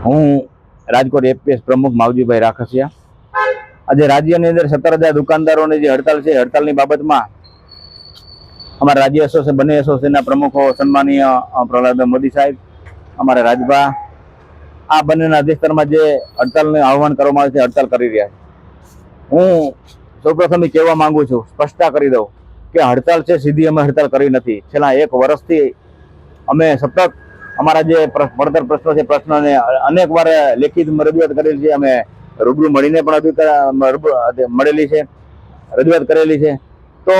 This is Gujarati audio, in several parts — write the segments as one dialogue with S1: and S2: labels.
S1: હું રાજકોટ એપીએસ પ્રમુખ માવજીભાઈ રાખસિયા. આજે રાજ્યની અંદર સત્તર હજાર દુકાનદારોની જે હડતાલ છે, હડતાલની બાબતમાં અમારા રાજ્ય એસોસિએશન બંને એસોસિએશનના પ્રમુખો સન્માનીય પ્રહલાદ મોદી સાહેબ, અમારા રાજભા, આ બંનેના અધ્યક્ષતામાં જે હડતાલને આહવાન કરવામાં આવે છે, હડતાલ કરી રહ્યા છે. હું સૌપ્રથમ કહેવા માંગુ છું, સ્પષ્ટતા કરી દઉં કે હડતાલ છે, સીધી અમે હડતાલ કરી નથી. છેલ્લા એક વર્ષથી અમે સતત અમારા જે પડતર પ્રશ્નો છે, પ્રશ્નોને અનેક વાર લેખિત રજૂઆત કરેલી છે. અમે રૂબરૂ મળીને પણ મળેલી છે, રજૂઆત કરેલી છે. તો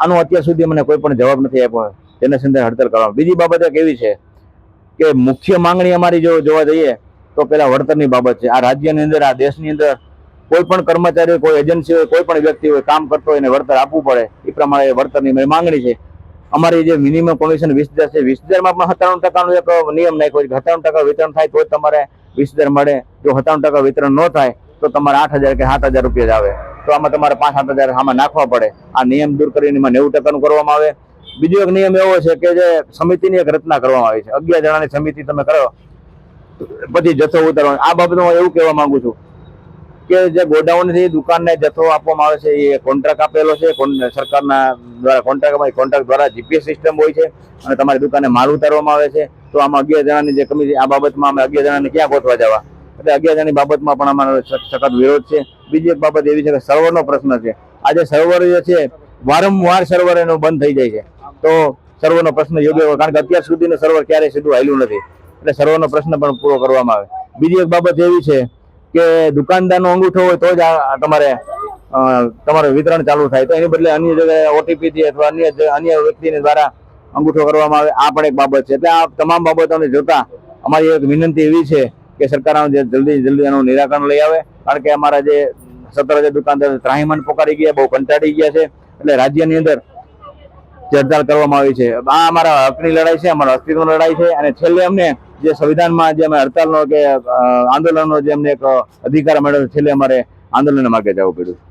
S1: આનો અત્યાર સુધી મને કોઈ પણ જવાબ નથી આપ્યો. તેને સંદર્ભે હડતાલ કરવા. બીજી બાબત એક એવી છે કે મુખ્ય માંગણી અમારી જો જોવા જઈએ, તો પેલા વળતરની બાબત છે. આ રાજ્યની અંદર, આ દેશની અંદર કોઈ પણ કર્મચારી, કોઈ એજન્સી હોય, કોઈ પણ વ્યક્તિ હોય, કામ કરતો હોય એને વળતર આપવું પડે. એ પ્રમાણે વળતરની માંગણી છે. અમારી જે મિનિમમ કમિશન વીસ હજાર છે, વીસ હજારમાં પણ સત્તાણું ટકાનો એક નિયમ નાખ્યો છે સત્તાણું ટકા વિતરણ થાય તો તમારે વીસ હજાર મળે. જો સત્તાણું ટકા વિતરણ ન થાય તો તમારે આઠ હજાર કે સાત હજાર રૂપિયા જ આવે. તો આમાં તમારે પાંચ સાત હજાર આમાં નાખવા પડે. આ નિયમ દૂર કરીને એમાં નેવું ટકાનું કરવામાં આવે. બીજો એક નિયમ એવો છે કે જે સમિતિની એક રચના કરવામાં આવી છે. અગિયાર જણાની સમિતિ તમે કરો. પછી જથ્થો ઉતારવાનો. આ બાબતમાં હું એવું કહેવા માંગુ છું કે જે ગોડાઉનથી દુકાનને જથ્થો આપવામાં આવે છે, એ કોન્ટ્રાક્ટ આપેલો છે સરકારના દ્વારા કોન્ટ્રાક્ટમાં કોન્ટ્રાક્ટ દ્વારા જીપીએસ સિસ્ટમ હોય છે અને તમારી દુકાને માલ ઉતારવામાં આવે છે. તો આમાં અગિયાર જણાની જે કમિટી, આ બાબતમાં અમે અગિયાર જણાને ક્યાં ગોઠવા જવા? એટલે અગિયાર જણાની બાબતમાં પણ અમારો સખ- સખત વિરોધ છે. બીજી એક બાબત એવી છે કે સર્વરનો પ્રશ્ન છે. આજે સર્વર જે છે, વારંવાર સર્વર એનો બંધ થઈ જાય છે. તો સર્વરનો પ્રશ્ન યોગ્ય હોય. કારણ કે અત્યાર સુધીનું સર્વર ક્યારેય સીધું હાલ્યું નથી. એટલે સર્વરનો પ્રશ્ન પણ પૂરો કરવામાં આવે. બીજી એક બાબત એવી છે કે દુકાનદારનો અંગૂઠો હોય તો જ તમારે તમારું વિતરણ ચાલુ થાય. તો એની બદલે અન્ય જગ્યાએ ઓટીપી થી અથવા અન્ય અન્ય વ્યક્તિને દ્વારા અંગૂઠો કરવામાં આવે. આ પણ એક બાબત છે. એટલે આ તમામ બાબતોને જોતા. અમારી એક વિનંતી એવી છે કે સરકાર જલ્દી જલ્દી એનું નિરાકરણ લઈ આવે. કારણ કે અમારા જે સત્તર હજાર દુકાનદાર ત્રાહીમાન પોકારી ગયા, બહુ કંટાળી ગયા છે. એટલે રાજ્યની અંદર જે કરવામાં આવી છે. આ અમારા હકની લડાઈ છે, અમારા અસ્તિત્વની લડાઈ છે અને છેલ્લે અમને જે સંવિધાનમાં જે અમે હડતાલનો કે આંદોલનનો જે અમને એક અધિકાર મળ્યો છેલ્લે અમારે આંદોલનના માર્ગે જવું પડ્યું.